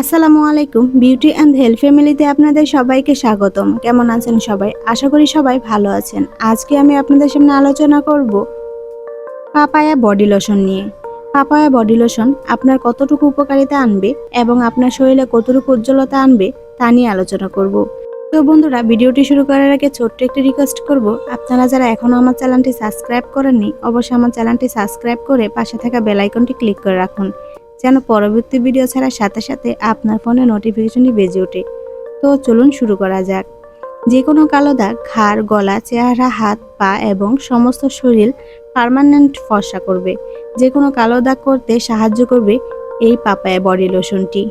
আসসালামু আলাইকুম। Beauty and health ফ্যামিলিতে আপনাদের সবাইকে স্বাগতম। কেমন আছেন সবাই? আশা করি সবাই ভালো আছেন। আজকে আমি আপনাদের সামনে আলোচনা করব পাপায়া বডি লোশন নিয়ে। পাপায়া বডি লোশন আপনার কতটুকু উপকারিতা আনবে এবং আপনার শরীরে কতটুকু উজ্জ্বলতা আনবে তা নিয়ে আলোচনা করব। তো বন্ধুরা, ভিডিওটি শুরু করার আগে ছোট্ট একটি রিকোয়েস্ট করব। আপনারা যারা এখনও আমার চ্যানেলটি সাবস্ক্রাইব করেননি, অবশ্যই আমার চ্যানেলটি সাবস্ক্রাইব করে পাশে থাকা বেল আইকনটি ক্লিক করে রাখুন। যেন পরবর্তী ভিডিও ছাড়ার সাথে সাথে আপনার ফোনে নোটিফিকেশনটি বেজে ওঠে। তো চলুন শুরু করা যাক। যে কোনো কালো দাগ, ঘাড়, গলা, চেহারা, হাত, পা এবং সমস্ত শরীর পার্মানেন্ট ফর্সা করবে। যে কোনো কালো দাগ করতে সাহায্য করবে এই পাপায়া বডি লোশনটি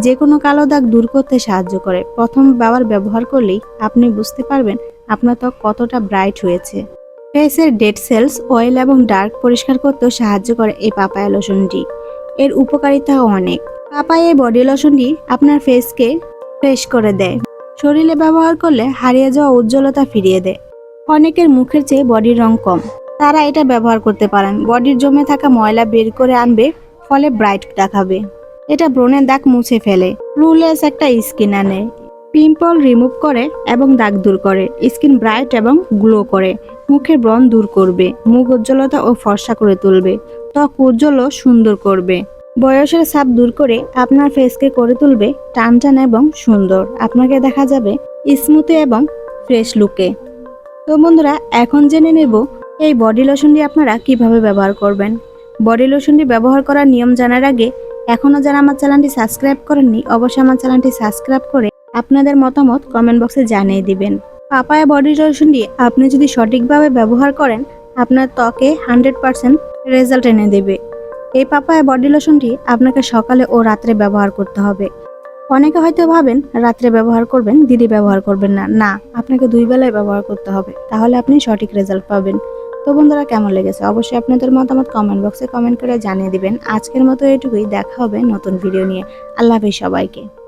যে কোনো কালো দাগ দূর করতে সাহায্য করে। প্রথম ব্যবহার ব্যবহার করলেই আপনি বুঝতে পারবেন আপনার ত্বক কতটা ব্রাইট হয়েছে। ফেসের ডেড সেলস অয়েল এবং ডার্ক পরিষ্কার করতেও সাহায্য করে এই পাপায়া লোশনটি এর উপকারিতা অনেক। পাপায় এই বডি লোশনটি আপনার ফেসকে ফ্রেশ করে দেয়। শরীরে ব্যবহার করলে হারিয়ে যাওয়া উজ্জ্বলতা ফিরিয়ে দেয়। অনেকের মুখের চেয়ে বডির রং কম। তারা এটা ব্যবহার করতে পারেন। বডির জমে থাকা ময়লা বের করে আনবে, ফলে ব্রাইট দেখাবে। এটা ব্রণের দাগ মুছে ফেলে। রুলেস একটা স্কিন আনে। পিম্পল রিমুভ করে এবং দাগ দূর করে, স্কিন ব্রাইট এবং গ্লো করে, মুখের ব্রণ দূর করবে, মুখ উজ্জ্বলতা ও ফর্সা করে তুলবে, ত্বক উজ্জ্বল ও সুন্দর করবে। বয়সের ছাপ দূর করে আপনার ফেসকে করে তুলবে টান টান এবং সুন্দর। আপনাকে দেখা যাবে স্মুথে এবং ফ্রেশ লুকে। তো বন্ধুরা, এখন জেনে নেব এই বডি লোশনটি আপনারা কীভাবে ব্যবহার করবেন। বডি লোশনটি ব্যবহার করার নিয়ম জানার আগে এখনও যারা আমার চ্যানেলটি সাবস্ক্রাইব করেননি, অবশ্যই আমার চ্যানেলটি সাবস্ক্রাইব করে আপনাদের মতামত কমেন্ট বক্সে জানিয়ে দিবেন। পাপায়া বডি লোশনটি আপনি যদি সঠিকভাবে ব্যবহার করেন, আপনার ত্বকে হান্ড্রেড পার্সেন্ট রেজাল্ট এনে দেবে। এই পাপায়া বডি লোশনটি আপনাকে সকালে ও রাত্রে ব্যবহার করতে হবে। অনেকে হয়তো ভাবেন রাত্রে ব্যবহার করবেন দিদি ব্যবহার করবেন না। না, আপনাকে দুই বেলায় ব্যবহার করতে হবে। তাহলে আপনি সঠিক রেজাল্ট পাবেন। তো বন্ধুরা, কেমন লেগেছে? অবশ্যই আপনাদের মতামত কমেন্ট বক্সে কমেন্ট করে জানিয়ে দিবেন। আজকের মতো এটুকুই। দেখা হবে নতুন ভিডিও নিয়ে। আল্লাহ হাফিজ সবাইকে।